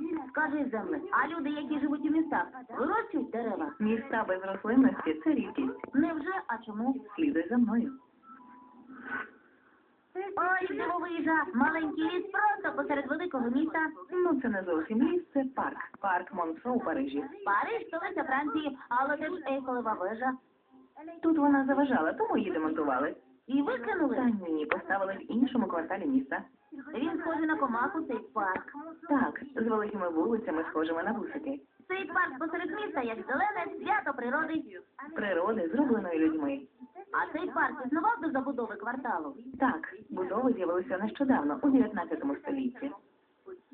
чужої землі. А люди, які живуть у містах, вирощують дерева. Міста без рослинності це рідкість. Невже? А чому? Слідуй за мною. Ой, дивовижа, маленький ліс просто посеред великого міста. Ну, це не зовсім ліс, це парк. Парк Монсо у Парижі. Париж, столиця Франції, але де ж Ейфелева вежа. Тут вона заважала, тому її демонтували. І викинули. Та ні, поставили в іншому кварталі міста. Він схожий на комаху, цей парк. Так, з великими вулицями, схожими на вусики. Цей парк посеред міста, як зелене свято природи. Природи, зробленої людьми. А цей парк існував до забудови кварталу. Так, будови з'явилися нещодавно, у 19 столітті.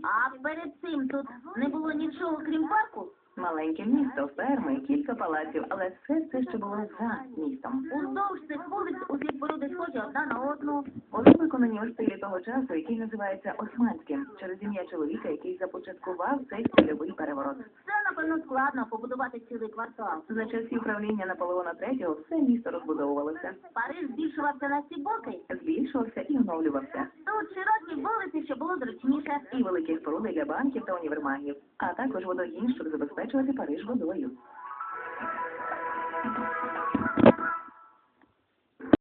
А перед цим тут не було нічого, крім парку. Маленьке місто, ферми, кілька палаців, але все це ще було за містом. Уздовж цих вулиць усі споруди схожі одна на одну. Вони виконані у стилі того часу, який називається османським, через ім'я чоловіка, який започаткував цей стильовий переворот. Це, напевно, складно побудувати цілий квартал. За часів правління Наполеона III все місто розбудовувалося, Париж збільшувався на всі боки. збільшувався і оновлювався. Тут широкі зручніше. І великі споруди для банків та універмагів, а також водогін, щоб забезпечувати Париж водою.